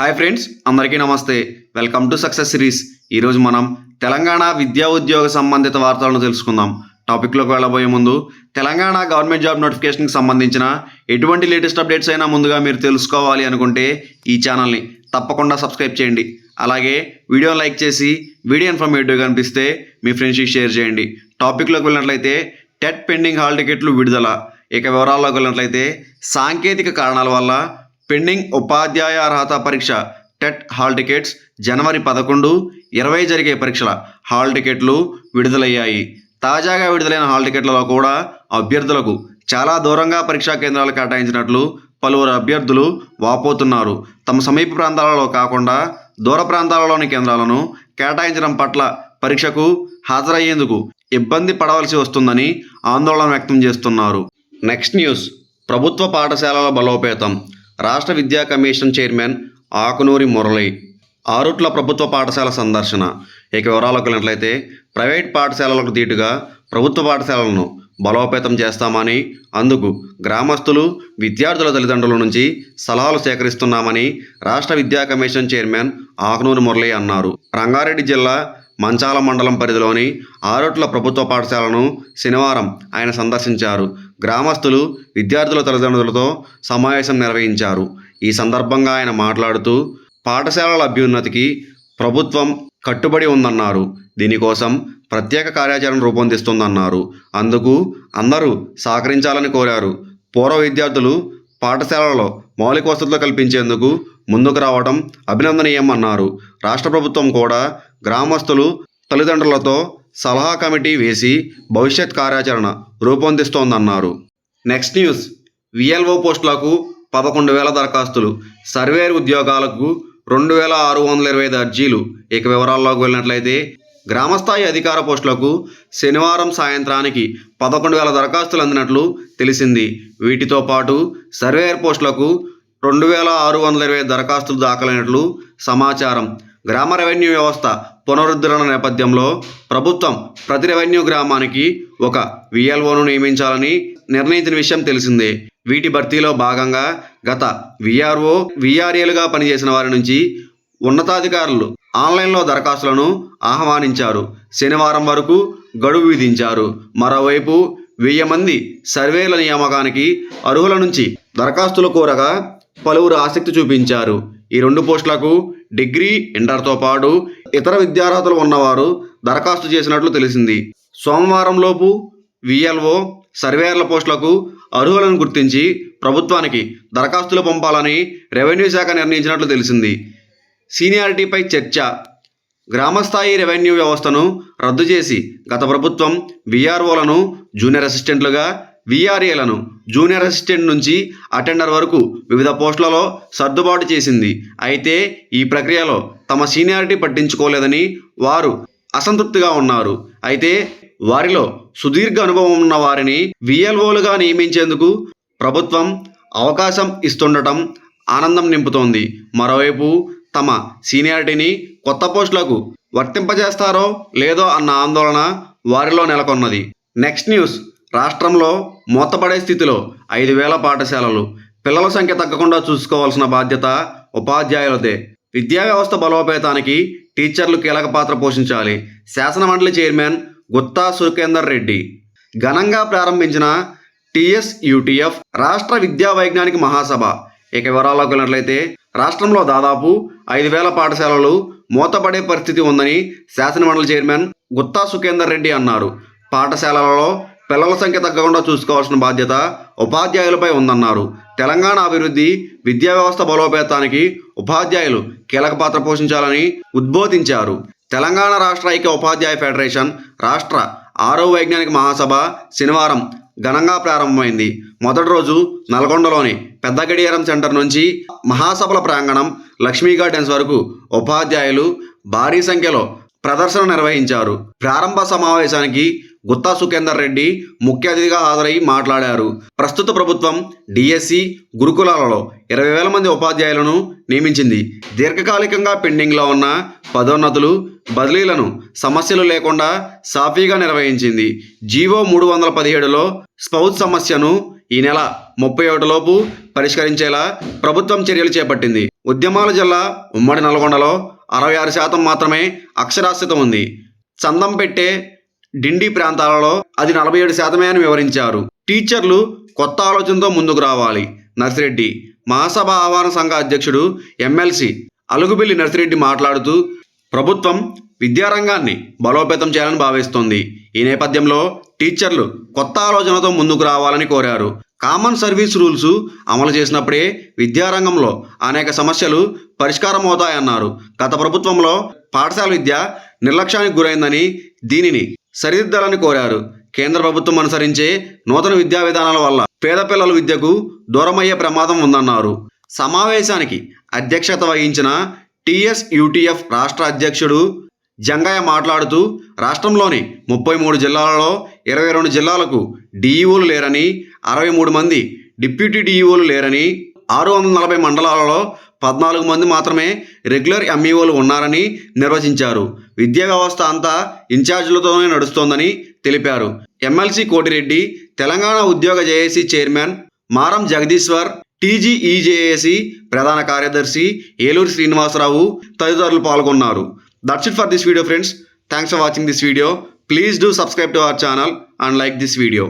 Hi friends అందరికీ నమస్తే. Welcome to success series. ఈరోజు మనం తెలంగాణ విద్యా ఉద్యోగ సంబంధిత వార్తలను తెలుసుకుందాం. టాపిక్లోకి వెళ్ళబోయే ముందు తెలంగాణ గవర్నమెంట్ జాబ్ నోటిఫికేషన్కి సంబంధించిన ఎటువంటి లేటెస్ట్ అప్డేట్స్ అయినా ముందుగా మీరు తెలుసుకోవాలి అనుకుంటే ఈ ఛానల్ని తప్పకుండా సబ్స్క్రైబ్ చేయండి. అలాగే వీడియో లైక్ చేసి వీడియో ఇన్ఫర్మేటివ్గా అనిపిస్తే మీ ఫ్రెండ్స్కి షేర్ చేయండి. టాపిక్లోకి వెళ్ళినట్లయితే టెట్ పెండింగ్ హాల్ టికెట్లు విడుదల. ఇక వివరాల్లోకి వెళ్ళినట్లయితే సాంకేతిక కారణాల వల్ల పెండింగ్ ఉపాధ్యాయ అర్హత పరీక్ష టెట్ హాల్ టికెట్స్ జనవరి పదకొండు ఇరవై జరిగే పరీక్షల హాల్ టికెట్లు విడుదలయ్యాయి. తాజాగా విడుదలైన హాల్ టికెట్లలో కూడా అభ్యర్థులకు చాలా దూరంగా పరీక్షా కేంద్రాలు కేటాయించినట్లు పలువురు అభ్యర్థులు వాపోతున్నారు. తమ సమీప ప్రాంతాలలో కాకుండా దూర ప్రాంతాలలోని కేంద్రాలను కేటాయించడం పట్ల పరీక్షకు హాజరయ్యేందుకు ఇబ్బంది పడవలసి వస్తుందని ఆందోళన వ్యక్తం చేస్తున్నారు. నెక్స్ట్ న్యూస్ ప్రభుత్వ పాఠశాలల బలోపేతం. రాష్ట్ర విద్యా కమిషన్ చైర్మన్ ఆకునూరి మురళి. ఆరుట్ల ప్రభుత్వ పాఠశాల సందర్శన. ఇక వివరాలకు వెళ్ళినట్లయితే ప్రైవేట్ పాఠశాలలకు దీటుగా ప్రభుత్వ పాఠశాలలను బలోపేతం చేస్తామని అందుకు గ్రామస్తులు విద్యార్థుల తల్లిదండ్రుల నుంచి సలహాలు సేకరిస్తున్నామని రాష్ట్ర విద్యా కమిషన్ చైర్మన్ ఆకునూరి మురళి అన్నారు. రంగారెడ్డి జిల్లా మంచాల మండలం పరిధిలోని ఆరోట్ల ప్రభుత్వ పాఠశాలను శనివారం ఆయన సందర్శించారు. గ్రామస్తులు విద్యార్థుల తల్లిదండ్రులతో సమావేశం నిర్వహించారు. ఈ సందర్భంగా ఆయన మాట్లాడుతూ పాఠశాలల అభ్యున్నతికి ప్రభుత్వం కట్టుబడి ఉందన్నారు. దీనికోసం ప్రత్యేక కార్యాచరణ రూపొందిస్తుందన్నారు. అందుకు అందరూ సహకరించాలని కోరారు. పూర్వ విద్యార్థులు పాఠశాలలో మౌలిక వసతులు కల్పించేందుకు ముందుకు రావడం అభినందనీయం అన్నారు రాష్ట్ర ప్రభుత్వం కూడా గ్రామస్తులు తల్లిదండ్రులతో సలహా కమిటీ వేసి భవిష్యత్ కార్యాచరణ రూపొందిస్తోందన్నారు. Next news. విఎల్ఓ పోస్టులకు పదకొండు వేల దరఖాస్తులు. సర్వేర్ ఉద్యోగాలకు రెండు వేల ఆరు వందల ఇరవై ఐదు అర్జీలు. ఇక వివరాల్లోకి వెళ్ళినట్లయితే గ్రామస్థాయి అధికార పోస్టులకు శనివారం సాయంత్రానికి పదకొండు వేల దరఖాస్తులు అందినట్లు తెలిసింది. వీటితో పాటు సర్వేయర్ పోస్టులకు రెండు వేల ఆరు వందల ఇరవై దరఖాస్తులు దాఖలైనట్లు సమాచారం. గ్రామ రెవెన్యూ వ్యవస్థ పునరుద్ధరణ నేపథ్యంలో ప్రభుత్వం ప్రతి రెవెన్యూ గ్రామానికి ఒక విఎల్ఓను నియమించాలని నిర్ణయించిన విషయం తెలిసిందే. వీటి భర్తీలో భాగంగా గత విఆర్ఓ విఆర్ఏలుగా పనిచేసిన వారి నుంచి ఉన్నతాధికారులు ఆన్లైన్లో దరఖాస్తులను ఆహ్వానించారు. శనివారం వరకు గడువు విధించారు. మరోవైపు వెయ్యి మంది సర్వేల నియామకానికి అర్హుల నుంచి దరఖాస్తులు కోరగా పలువురు ఆసక్తి చూపించారు. ఈ రెండు పోస్టులకు డిగ్రీ ఇంటర్తో పాటు ఇతర విద్యార్హతలు ఉన్నవారు దరఖాస్తు చేసినట్లు తెలిసింది. సోమవారంలోపు విఎల్ఓ సర్వేయర్ల పోస్టులకు అర్హులను గుర్తించి ప్రభుత్వానికి దరఖాస్తులు పంపాలని రెవెన్యూ శాఖ నిర్ణయించినట్లు తెలిసింది. సీనియారిటీపై చర్చ. గ్రామస్థాయి రెవెన్యూ వ్యవస్థను రద్దు చేసి గత ప్రభుత్వం విఆర్ఓలను జూనియర్ అసిస్టెంట్లుగా వీఆర్ఏలను జూనియర్ అసిస్టెంట్ నుంచి అటెండర్ వరకు వివిధ పోస్టులలో సర్దుబాటు చేసింది. అయితే ఈ ప్రక్రియలో తమ సీనియారిటీ పట్టించుకోలేదని వారు అసంతృప్తిగా ఉన్నారు. అయితే వారిలో సుదీర్ఘ అనుభవం ఉన్న వారిని విఎల్ఓలుగా నియమించేందుకు ప్రభుత్వం అవకాశం ఇస్తుండటం ఆనందం నింపుతోంది. మరోవైపు తమ సీనియారిటీని కొత్త పోస్టులకు వర్తింపజేస్తారో లేదో అన్న ఆందోళన వారిలో నెలకొన్నది. Next news. రాష్ట్రంలో మూతపడే స్థితిలో ఐదు వేల పాఠశాలలు. పిల్లల సంఖ్య తగ్గకుండా చూసుకోవాల్సిన బాధ్యత ఉపాధ్యాయులదే. విద్యా వ్యవస్థ బలోపేతానికి టీచర్లు కీలక పాత్ర పోషించాలి. శాసనమండలి చైర్మన్ గుత్తా సుఖేందర్ రెడ్డి. ఘనంగా ప్రారంభించిన టిఎస్యుటిఎఫ్ రాష్ట్ర విద్యా వైజ్ఞానిక మహాసభ. ఇక వివరాల్లోకి వెళ్ళినట్లయితే రాష్ట్రంలో దాదాపు ఐదు వేల పాఠశాలలు మూతపడే పరిస్థితి ఉందని శాసనమండలి చైర్మన్ గుత్తా సుఖేందర్ రెడ్డి అన్నారు. పాఠశాలలలో పిల్లల సంఖ్య తగ్గకుండా చూసుకోవాల్సిన బాధ్యత ఉపాధ్యాయులపై ఉందన్నారు. తెలంగాణ అభివృద్ధి విద్యా వ్యవస్థ బలోపేతానికి ఉపాధ్యాయులు కీలక పాత్ర పోషించాలని ఉద్బోధించారు. తెలంగాణ రాష్ట్ర ఐక్య ఉపాధ్యాయ ఫెడరేషన్ రాష్ట్ర ఆరో వైజ్ఞానిక మహాసభ శనివారం ఘనంగా ప్రారంభమైంది. మొదటి రోజు నల్గొండలోని పెద్ద గడియారం సెంటర్ నుంచి మహాసభల ప్రాంగణం లక్ష్మీ గార్డెన్స్ వరకు ఉపాధ్యాయులు భారీ సంఖ్యలో ప్రదర్శన నిర్వహించారు. ప్రారంభ సమావేశానికి గుత్తా సుఖేందర్ రెడ్డి ముఖ్య అతిథిగా హాజరై మాట్లాడారు. ప్రస్తుత ప్రభుత్వం డిఎస్సి గురుకులాలలో ఇరవై వేల మంది ఉపాధ్యాయులను నియమించింది. దీర్ఘకాలికంగా పెండింగ్లో ఉన్న పదోన్నతులు బదిలీలను సమస్యలు లేకుండా సాఫీగా నిర్వహించింది. జీవో మూడు వందల పదిహేడులో స్పౌత్ సమస్యను ఈ నెల ముప్పై ఒకటిలోపు పరిష్కరించేలా ప్రభుత్వం చర్యలు చేపట్టింది. ఉద్యమాల జిల్లా ఉమ్మడి నల్గొండలో అరవై ఆరు శాతం మాత్రమే అక్షరాస్యత ఉంది. చందం పెట్టే డిండి ప్రాంతాలలో అది నలభై ఏడు శాతమే అని వివరించారు. టీచర్లు కొత్త ఆలోచనతో ముందుకు రావాలి. నర్సిరెడ్డి మహాసభ ఆహ్వాన సంఘ అధ్యక్షుడు ఎమ్మెల్సీ అలుగుబిల్లి నర్సిరెడ్డి మాట్లాడుతూ ప్రభుత్వం విద్యారంగాన్ని బలోపేతం చేయాలని భావిస్తోంది. ఈ నేపథ్యంలో టీచర్లు కొత్త ఆలోచనతో ముందుకు రావాలని కోరారు. కామన్ సర్వీస్ రూల్స్ అమలు చేసినప్పుడే విద్యారంగంలో అనేక సమస్యలు పరిష్కారం అవుతాయన్నారు గత ప్రభుత్వంలో పాఠశాల విద్య నిర్లక్ష్యానికి గురైందని దీనిని సరిదిద్దాలని కోరారు. కేంద్ర ప్రభుత్వం అనుసరించే నూతన విద్యా విధానాల వల్ల పేద పిల్లల విద్యకు దూరమయ్యే ప్రమాదం ఉందన్నారు. సమావేశానికి అధ్యక్షత వహించిన టిఎస్ యూటీఎఫ్ రాష్ట్ర అధ్యక్షుడు జంగయ్య మాట్లాడుతూ రాష్ట్రంలోని ముప్పై మూడు జిల్లాలలో ఇరవై రెండు జిల్లాలకు డీఈఓలు లేరని అరవై మూడు మంది డిప్యూటీ డిఈఓలు లేరని ఆరు వందల నలభై మండలాలలో పద్నాలుగు మంది మాత్రమే రెగ్యులర్ ఎంఈఓలు ఉన్నారని నిర్వచించారు. విద్యా వ్యవస్థ అంతా ఇన్ఛార్జీలతోనే నడుస్తోందని తెలిపారు. ఎమ్మెల్సీ కోటిరెడ్డి తెలంగాణ ఉద్యోగ జేఏసీ చైర్మన్ మారం జగదీశ్వర్ టీజీఈజేఏసీ ప్రధాన కార్యదర్శి ఏలూరు శ్రీనివాసరావు తదితరులు పాల్గొన్నారు. That's it for this video friends thanks for watching this video please do subscribe to our channel and like this video